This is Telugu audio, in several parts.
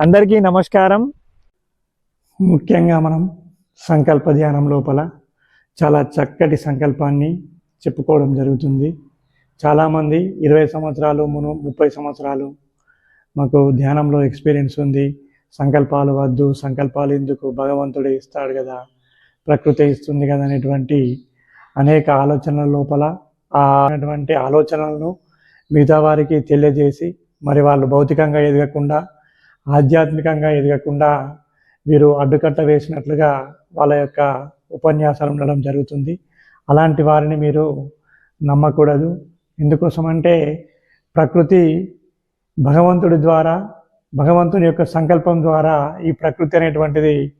అందరికీ నమస్కారం. ముఖ్యంగా మనం సంకల్ప ధ్యానం లోపల చాలా చక్కటి సంకల్పాన్ని చెప్పుకోవడం జరుగుతుంది. చాలామంది ఇరవై సంవత్సరాలు మును ముప్పై సంవత్సరాలు మాకు ధ్యానంలో ఎక్స్పీరియన్స్ ఉంది. సంకల్పాలు వద్దు సంకల్పాలు ఎందుకు? భగవంతుడే ఇస్తాడు కదా ప్రకృతి ఇస్తుంది కదా అనేటువంటి అనేక ఆలోచనల లోపల ఆ ఆలోచనలను మిగతా వారికి తెలియజేసి మరి వాళ్ళు భౌతికంగా ఎదగకుండా ఆధ్యాత్మికంగా ఎదగకుండా వీరు అడ్డుకట్ట వేసినట్లుగా వాళ్ళ యొక్క ఉపన్యాసాలు ఉండడం జరుగుతుంది. అలాంటి వారిని మీరు నమ్మకూడదు. ఎందుకోసమంటే ప్రకృతి భగవంతుడి ద్వారా భగవంతుని యొక్క సంకల్పం ద్వారా ఈ ప్రకృతి అనేటువంటిది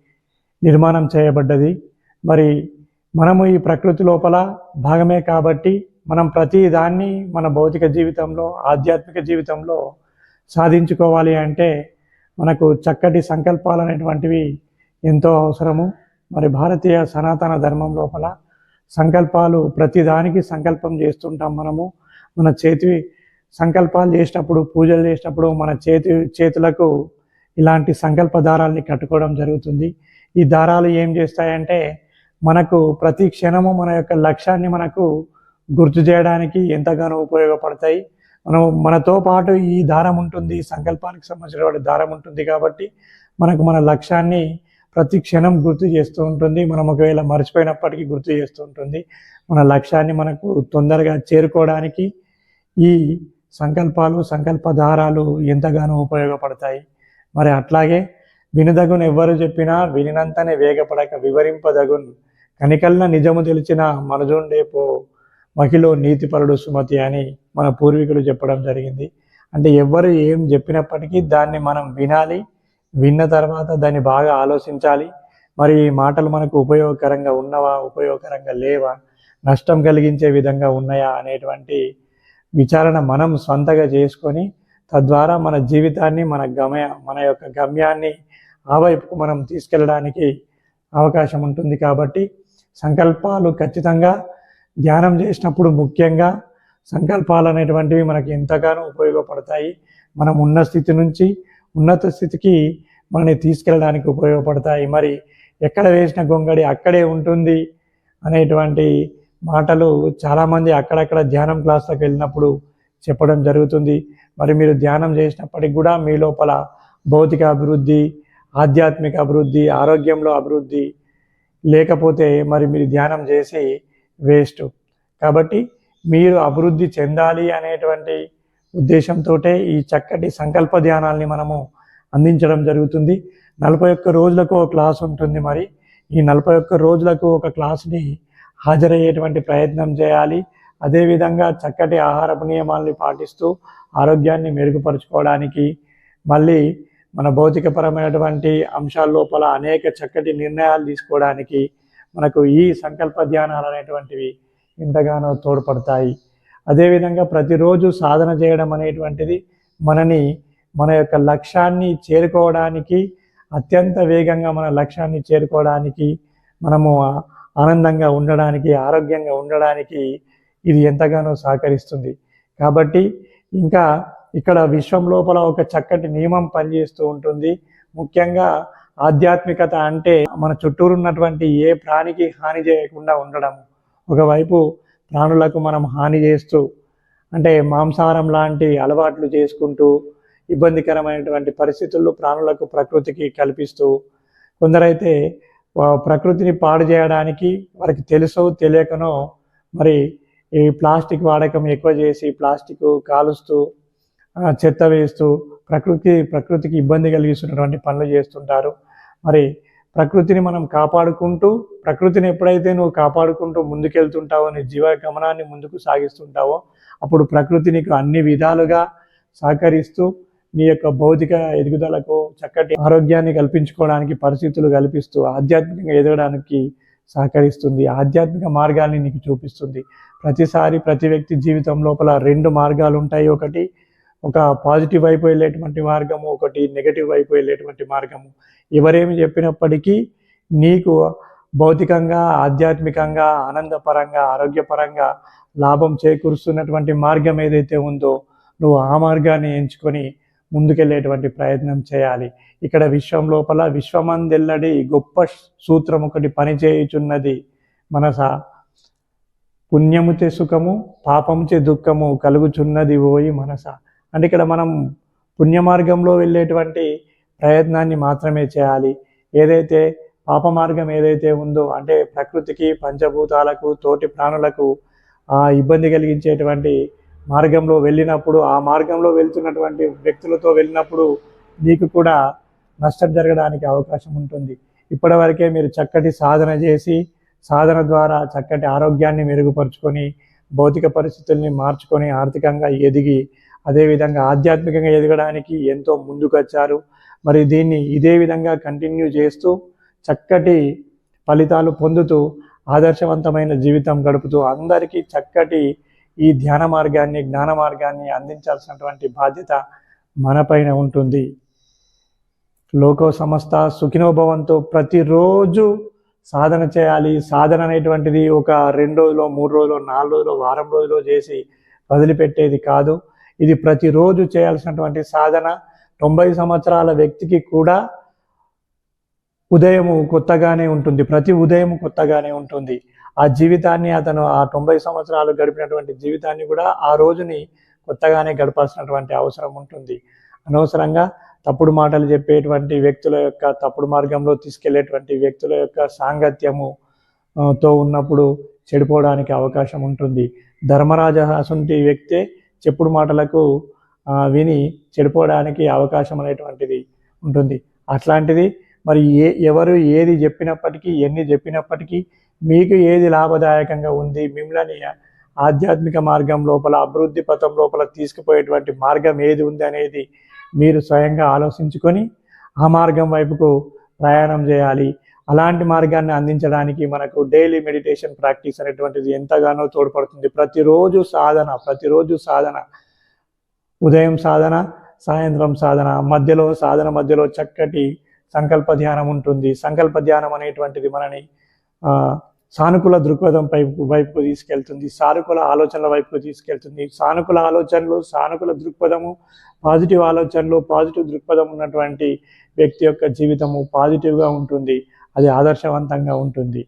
నిర్మాణం చేయబడ్డది. మరి మనము ఈ ప్రకృతి లోపల భాగమే కాబట్టి మనం ప్రతి దాన్ని మన భౌతిక జీవితంలో ఆధ్యాత్మిక జీవితంలో సాధించుకోవాలి అంటే మనకు చక్కటి సంకల్పాలు అనేటువంటివి ఎంతో అవసరము. మరి భారతీయ సనాతన ధర్మం లోపల సంకల్పాలు ప్రతిదానికి సంకల్పం చేస్తుంటాం మనము. మన చేతి సంకల్పాలు చేసినప్పుడు పూజలు చేసినప్పుడు మన చేతి చేతులకు ఇలాంటి సంకల్ప దారాల్ని కట్టుకోవడం జరుగుతుంది. ఈ దారాలు ఏం చేస్తాయంటే మనకు ప్రతి క్షణము మన యొక్క లక్ష్యాన్ని మనకు గుర్తు చేయడానికి ఎంతగానో ఉపయోగపడతాయి. మనం మనతో పాటు ఈ దారం ఉంటుంది సంకల్పానికి సంబంధించిన దారం ఉంటుంది కాబట్టి మనకు మన లక్ష్యాన్ని ప్రతి క్షణం గుర్తు చేస్తూ ఉంటుంది. మనం ఒకవేళ మర్చిపోయినప్పటికీ గుర్తు చేస్తూ ఉంటుంది. మన లక్ష్యాన్ని మనకు తొందరగా చేరుకోవడానికి ఈ సంకల్పాలు సంకల్ప దారాలు ఎంతగానో ఉపయోగపడతాయి. మరి అట్లాగే వినదగును ఎవ్వరు చెప్పినా వినినంతనే వేగపడక వివరింపదగున్ కనికల్న నిజము తెలిసిన మనజుండేపో మహిళ నీతిపరుడు సుమతి అని మన పూర్వీకులు చెప్పడం జరిగింది. అంటే ఎవ్వరు ఏం చెప్పినప్పటికీ దాన్ని మనం వినాలి విన్న తర్వాత దాన్ని బాగా ఆలోచించాలి. మరి ఈ మాటలు మనకు ఉపయోగకరంగా ఉన్నవా ఉపయోగకరంగా లేవా నష్టం కలిగించే విధంగా ఉన్నాయా అనేటువంటి విచారణ మనం సొంతగా చేసుకొని తద్వారా మన జీవితాన్ని మన గమయ మన యొక్క గమ్యాన్ని ఆ వైపుకు మనం తీసుకెళ్ళడానికి అవకాశం ఉంటుంది కాబట్టి సంకల్పాలు ఖచ్చితంగా ధ్యానం చేసినప్పుడు ముఖ్యంగా సంకల్పాలు అనేటువంటివి మనకి ఎంతగానో ఉపయోగపడతాయి. మనం ఉన్న స్థితి నుంచి ఉన్నత స్థితికి మనని తీసుకెళ్ళడానికి ఉపయోగపడతాయి. మరి ఎక్కడ వేసిన గొంగడి అక్కడే ఉంటుంది అనేటువంటి మాటలు చాలామంది అక్కడక్కడ ధ్యానం క్లాస్లకు వెళ్ళినప్పుడు చెప్పడం జరుగుతుంది. మరి మీరు ధ్యానం చేసినప్పటికి కూడా మీ లోపల భౌతిక అభివృద్ధి ఆధ్యాత్మిక అభివృద్ధి ఆరోగ్యంలో అభివృద్ధి లేకపోతే మరి మీరు ధ్యానం చేసి వేస్ట్. కాబట్టి మీరు అభివృద్ధి చెందాలి అనేటువంటి ఉద్దేశంతో ఈ చక్కటి సంకల్ప ధ్యానాల్ని మనము అందించడం జరుగుతుంది. నలభై ఒక్క రోజులకు ఒక క్లాస్ ఉంటుంది మరి. ఈ నలభై ఒక్క రోజులకు ఒక క్లాస్ని హాజరయ్యేటువంటి ప్రయత్నం చేయాలి. అదేవిధంగా చక్కటి ఆహారపు నియమాల్ని పాటిస్తూ ఆరోగ్యాన్ని మెరుగుపరుచుకోవడానికి మళ్ళీ మన భౌతికపరమైనటువంటి అంశాల లోపల అనేక చక్కటి నిర్ణయాలు తీసుకోవడానికి మనకు ఈ సంకల్ప ధ్యానాలు అనేటువంటివి ఎంతగానో తోడ్పడతాయి. అదేవిధంగా ప్రతిరోజు సాధన చేయడం అనేటువంటిది మనని మన యొక్క లక్ష్యాన్ని చేరుకోవడానికి అత్యంత వేగంగా మన లక్ష్యాన్ని చేరుకోవడానికి మనము ఆనందంగా ఉండడానికి ఆరోగ్యంగా ఉండడానికి ఇది ఎంతగానో సహకరిస్తుంది. కాబట్టి ఇంకా ఇక్కడ విశ్వం లోపల ఒక చక్కటి నియమం పనిచేస్తూ ఉంటుంది. ముఖ్యంగా ఆధ్యాత్మికత అంటే మన చుట్టూరు ఉన్నటువంటి ఏ ప్రాణికి హాని చేయకుండా ఉండడం. ఒకవైపు ప్రాణులకు మనం హాని చేస్తూ అంటే మాంసాహారం లాంటి అలవాట్లు చేసుకుంటూ ఇబ్బందికరమైనటువంటి పరిస్థితుల్లో ప్రాణులకు ప్రకృతికి కల్పిస్తూ కొందరైతే ప్రకృతిని పాడు చేయడానికి వారికి తెలుసో తెలియకనో మరి ఈ ప్లాస్టిక్ వాడకం ఎక్కువ చేసి ప్లాస్టిక్ కాలుస్తూ చెత్త వేస్తూ ప్రకృతి ప్రకృతికి ఇబ్బంది కలిగిస్తున్నటువంటి పనులు చేస్తుంటారు. మరి ప్రకృతిని మనం కాపాడుకుంటూ ప్రకృతిని ఎప్పుడైతే నువ్వు కాపాడుకుంటూ ముందుకెళ్తుంటావో నీ జీవ గమనాన్ని ముందుకు సాగిస్తుంటావో అప్పుడు ప్రకృతి నీకు అన్ని విధాలుగా సహకరిస్తూ నీ యొక్క భౌతిక ఎదుగుదలకు చక్కటి ఆరోగ్యాన్ని కల్పించుకోవడానికి పరిస్థితులు కల్పిస్తూ ఆధ్యాత్మికంగా ఎదగడానికి సహకరిస్తుంది. ఆధ్యాత్మిక మార్గాన్ని నీకు చూపిస్తుంది. ప్రతిసారి ప్రతి వ్యక్తి జీవితం లోపల రెండు మార్గాలు ఉంటాయి ఒకటి ఒక పాజిటివ్ వైపు వెళ్ళేటువంటి మార్గము ఒకటి నెగటివ్ వైపు వెళ్ళేటువంటి మార్గము. ఎవరేమి చెప్పినప్పటికీ నీకు భౌతికంగా ఆధ్యాత్మికంగా ఆనందపరంగా ఆరోగ్యపరంగా లాభం చేకూరుస్తున్నటువంటి మార్గం ఏదైతే ఉందో నువ్వు ఆ మార్గాన్ని ఎంచుకొని ముందుకెళ్ళేటువంటి ప్రయత్నం చేయాలి. ఇక్కడ విశ్వం లోపల విశ్వమందెల్లడి గొప్ప సూత్రం ఒకటి పనిచేయుచున్నది మనస. పుణ్యముచే సుఖము పాపముచే దుఃఖము కలుగుచున్నది ఓయి మనస. అంటే ఇక్కడ మనం పుణ్య మార్గంలో వెళ్ళేటువంటి ప్రయత్నాన్ని మాత్రమే చేయాలి. ఏదైతే పాప మార్గం ఏదైతే ఉందో అంటే ప్రకృతికి పంచభూతాలకు తోటి ప్రాణులకు ఆ ఇబ్బంది కలిగించేటువంటి మార్గంలో వెళ్ళినప్పుడు ఆ మార్గంలో వెళ్తున్నటువంటి వ్యక్తులతో వెళ్ళినప్పుడు మీకు కూడా నష్టం జరగడానికి అవకాశం ఉంటుంది. ఇప్పటివరకే మీరు చక్కటి సాధన చేసి సాధన ద్వారా చక్కటి ఆరోగ్యాన్ని మెరుగుపరుచుకొని భౌతిక పరిస్థితుల్ని మార్చుకొని ఆర్థికంగా ఎదిగి అదేవిధంగా ఆధ్యాత్మికంగా ఎదగడానికి ఎంతో ముందుకొచ్చారు. మరి దీన్ని ఇదే విధంగా కంటిన్యూ చేస్తూ చక్కటి ఫలితాలు పొందుతూ ఆదర్శవంతమైన జీవితం గడుపుతూ అందరికీ చక్కటి ఈ ధ్యాన మార్గాన్ని జ్ఞాన మార్గాన్ని అందించాల్సినటువంటి బాధ్యత మనపైన ఉంటుంది. లోకో సంస్థ సుఖినోభవంతో ప్రతిరోజు సాధన చేయాలి. సాధన అనేటువంటిది ఒక రెండు రోజులో మూడు రోజులు నాలుగు రోజులు వారం రోజులు చేసి వదిలిపెట్టేది కాదు. ఇది ప్రతిరోజు చేయాల్సినటువంటి సాధన. తొంభై సంవత్సరాల వ్యక్తికి కూడా ఉదయము కొత్తగానే ఉంటుంది. ప్రతి ఉదయం కొత్తగానే ఉంటుంది. ఆ జీవితాన్ని అతను ఆ తొంభై సంవత్సరాలు గడిపినటువంటి జీవితాన్ని కూడా ఆ రోజుని కొత్తగానే గడపాల్సినటువంటి అవసరం ఉంటుంది. అనవసరంగా తప్పుడు మాటలు చెప్పేటువంటి వ్యక్తుల యొక్క తప్పుడు మార్గంలో తీసుకెళ్ళేటువంటి వ్యక్తుల యొక్క సాంగత్యము తో ఉన్నప్పుడు చెడిపోవడానికి అవకాశం ఉంటుంది. ధర్మరాజ అసంటి వ్యక్తే చెప్పుడు మాటలకు విని చెడిపోవడానికి అవకాశం అనేటువంటిది ఉంటుంది. అట్లాంటిది మరి ఏ ఎవరు ఏది చెప్పినప్పటికీ ఎన్ని చెప్పినప్పటికీ మీకు ఏది లాభదాయకంగా ఉంది మిమ్మల్ని ఆధ్యాత్మిక మార్గం లోపల అభివృద్ధి పథం లోపల తీసుకుపోయేటువంటి మార్గం ఏది ఉంది అనేది మీరు స్వయంగా ఆలోచించుకొని ఆ మార్గం వైపుకు ప్రయాణం చేయాలి. అలాంటి మార్గాన్ని అందించడానికి మనకు డైలీ మెడిటేషన్ ప్రాక్టీస్ అనేటువంటిది ఎంతగానో తోడ్పడుతుంది. ప్రతిరోజు సాధన ప్రతిరోజు సాధన. ఉదయం సాధన సాయంత్రం సాధన మధ్యలో సాధన మధ్యలో చక్కటి సంకల్ప ధ్యానం ఉంటుంది. సంకల్ప ధ్యానం అనేటువంటిది మనని సానుకూల దృక్పథం వైపు వైపుకు తీసుకెళ్తుంది. సానుకూల ఆలోచనల వైపుకు తీసుకెళ్తుంది. సానుకూల ఆలోచనలు సానుకూల దృక్పథము పాజిటివ్ ఆలోచనలు పాజిటివ్ దృక్పథం ఉన్నటువంటి వ్యక్తి యొక్క జీవితము పాజిటివ్గా ఉంటుంది. అది ఆదర్శవంతంగా ఉంటుంది.